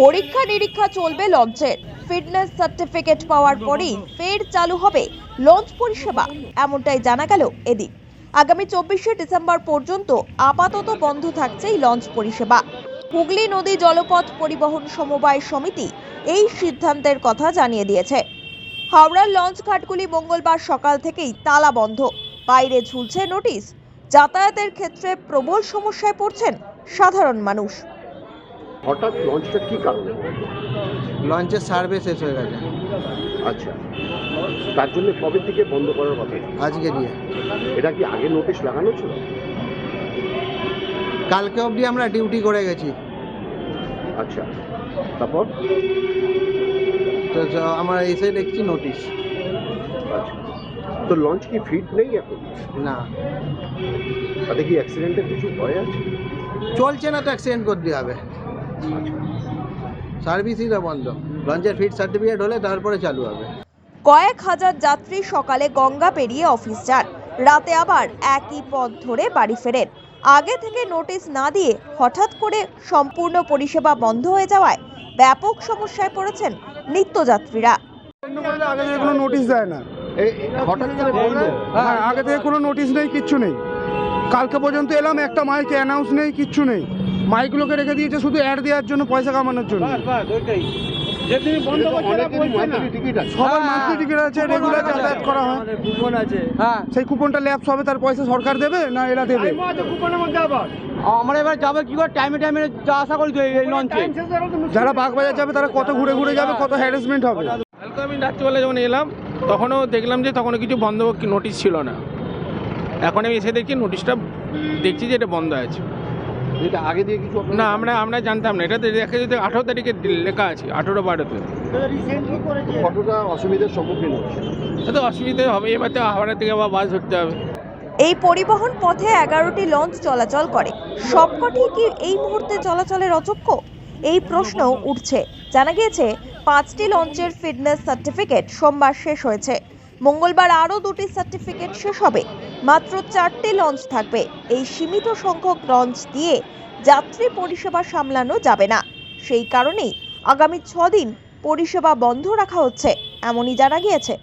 পরীক্ষা নিরীক্ষা চলবে লঞ্চের। ফিটনেস সার্টিফিকেট পাওয়ার পরেই ফের চালু হবে লঞ্চ পরিষেবা, এমনটাই জানা গেল এদিন। আগামী চব্বিশে ডিসেম্বর পর্যন্ত আপাতত বন্ধ থাকছে এই লঞ্চ পরিষেবা। হুগলি নদী জলপথ পরিবহন সমবায় সমিতি এই সিদ্ধান্তের কথা জানিয়ে দিয়েছে। হাওড়ার লঞ্চ ঘাটগুলি মঙ্গলবার সকাল থেকেই তালা বন্ধ। বাইরে ঝুলছে নোটিশ। যাতায়াতের ক্ষেত্রে প্রবল সমস্যায় পড়ছেন সাধারণ মানুষ। হঠাৎ লঞ্চটা কি কারণে লঞ্চের সার্ভে শেষ হয়ে গেছে। আচ্ছা। তার জন্য কবে থেকে বন্ধ করার কথা? আজকে দিয়ে। এটা কি আগে নোটিশ লাগানো ছিল? কালকে অবধি আমরা ডিউটি করে গেছি। আচ্ছা। তারপর? তো আমরা এসে দেখছি নোটিশ আচ্ছা। তো লঞ্চ কি ফিট নেই এখন? না। তাতে কি অ্যাক্সিডেন্টের কিছু ভয় আছে? চলছে না তো অ্যাক্সিডেন্ট করতে হবে। সার্ভিসই তো বন্ধ। লঞ্চের ফিট সার্টিফিকেট হলে তারপরে চালু হবে। কয়েক হাজার যাত্রী সকালে গঙ্গা পেরিয়ে অফিস যান। রাতে আবার একই পথ ধরে বাড়ি ফেরেন। আগে থেকে নোটিশ না দিয়ে হঠাৎ করে সম্পূর্ণ পরিষেবা বন্ধ হয়ে যাওয়ায় ব্যাপক সমস্যায় পড়েছেন নিত্যযাত্রীরা। আগে থেকে কোনো নোটিশ দেয় না। হঠাৎ করে বন্ধ? হ্যাঁ আগে থেকে কোনো নোটিশ নেই কিচ্ছু নেই। কালকে পর্যন্ত এলাম একটা মাইকে অ্যানাউন্স নেই কিচ্ছু নেই। মাইকগুলোকে রেখে দিয়েছে শুধু অ্যাড দেওয়ার জন্য পয়সা কামানোর জন্য। টিকিট আছে। সবার মান্থলি টিকিট আছে রেগুলার যাতায়াত করা হয়। কুপন আছে। হ্যাঁ। সেই কুপনটা ল্যাপস হবে তার পয়সা সরকার দেবে না এরা দেবে? আমরা এবার যাব কি করে? টাইমে টাইমে যা আশা করি এই এই লঞ্চে যারা বাগবাজার যাবে তারা কত ঘুরে ঘুরে যাবে কত হ্যারাসমেন্ট হবে। কালকে আমি রাত্রিবেলা যখন এলাম তখনও দেখলাম যে তখনও কিছু বন্ধ নোটিশ ছিল না। এখন আমি এসে দেখছি নোটিশটা দেখছি যে এটা বন্ধ আছে। এটা আগে দিয়ে কিছু না আমরা আমরা জানতাম না। এটা তো দেখা যেতে আঠারো তারিখে লেখা আছে আঠারো বারোতে কতটা অসুবিধার সম্মুখীন হচ্ছে। অসুবিধা হবে এবার তো হাওড়া থেকে আবার বাস ধরতে হবে। এই পরিবহন পথে এগারোটি লঞ্চ চলাচল করে। সবকটি কি এই মুহূর্তে চলাচলের অযোগ্য? এই প্রশ্ন উঠছে। জানা গিয়েছে পাঁচটি লঞ্চের ফিটনেস সার্টিফিকেট সোমবার শেষ হয়েছে। মঙ্গলবার আরও দুটি সার্টিফিকেট শেষ হবে। মাত্র চারটি লঞ্চ থাকবে। এই সীমিত সংখ্যক লঞ্চ দিয়ে যাত্রী পরিষেবা সামলানো যাবে না। সেই কারণেই আগামী ছদিন পরিষেবা বন্ধ রাখা হচ্ছে, এমনই জানা গিয়েছে।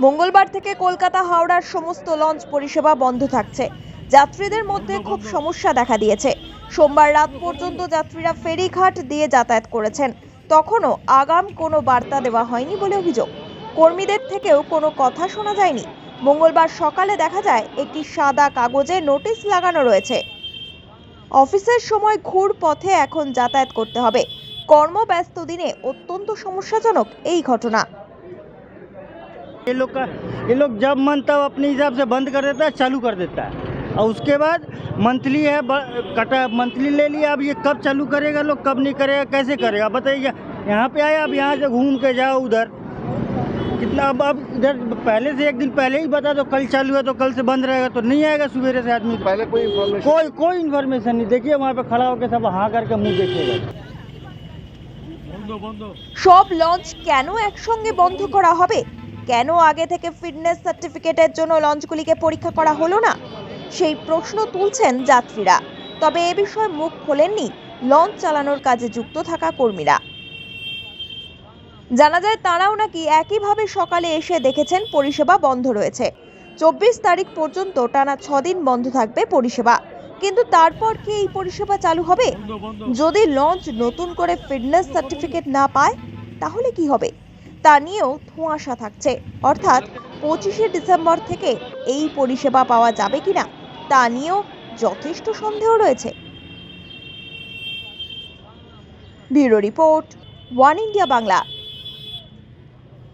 মঙ্গলবার থেকে কলকাতা, হাওড়ার সমস্ত লঞ্চ পরিষেবা বন্ধ থাকছে। যাত্রীদের মধ্যে খুব সমস্যা দেখা দিয়েছে। সোমবার রাত পর্যন্ত যাত্রীরা ফেরিঘাট দিয়ে যাতায়াত করেছেন। তখনও আগাম কোনো বার্তা দেওয়া হয়নি বলে অভিযোগ। কর্মীদের থেকেও কোনো কথা শোনা যায়নি। মঙ্গলবার সকালে দেখা যায় একটি সাদা কাগজে নোটিশ লাগানো রয়েছে অফিসের সময় ঘুর পথে এখন যাতায়াত করতে হবে কর্মব্যস্ত দিনে অত্যন্ত সমস্যাজনক এই ঘটনা ये लोग का ये लोग जब मन तब अपने हिसाब से बंद कर देता है चालू कर देता है और उसके बाद मंथली है ब- कटा मंथली ले लिया अब ये कब चालू करेगा लोग कब नहीं करेगा कैसे करेगा बताइए यहाँ पे आया अब यहाँ से घूम के जाओ उधर कितना अब अब इधर पहले से एक दिन पहले ही बता दो कल चालू है तो कल से बंद रहेगा तो नहीं आएगा सवेरे से आदमी पहले कोई इन्फॉर्मेशन कोई कोई इन्फॉर्मेशन नहीं देखिए वहाँ पे खड़ा होकर सब हाँ करके मुंह देखिएगा সব লঞ্চ কেন একসঙ্গে বন্ধ করা হবে কেন আগে থেকে ফিটনেস সার্টিফিকেটের জন্য লঞ্চগুলিকে পরীক্ষা করা হলো না সেই প্রশ্ন তুলছেন যাত্রীরা তবে এ বিষয়ে মুখ খোলেননি লঞ্চ চালানোর কাজে যুক্ত থাকা কর্মীরা জানা যায় তারাও নাকি একইভাবে সকালে এসে দেখেছেন পরিষেবা বন্ধ রয়েছে। চব্বিশ তারিখ পর্যন্ত টানা ছদিন বন্ধ থাকবে পরিষেবা। কিন্তু তারপর কি এই পরিষেবা চালু হবে? যদি লঞ্চ নতুন করে ফিটনেস সার্টিফিকেট না পায়, তাহলে কি হবে? তা নিয়েও ধোঁয়াশা থাকছে। অর্থাৎ পঁচিশে ডিসেম্বর থেকে এই পরিষেবা পাওয়া যাবে কিনা, তা নিয়েও যথেষ্ট সন্দেহ রয়েছে। Bureau report, one India Bangla.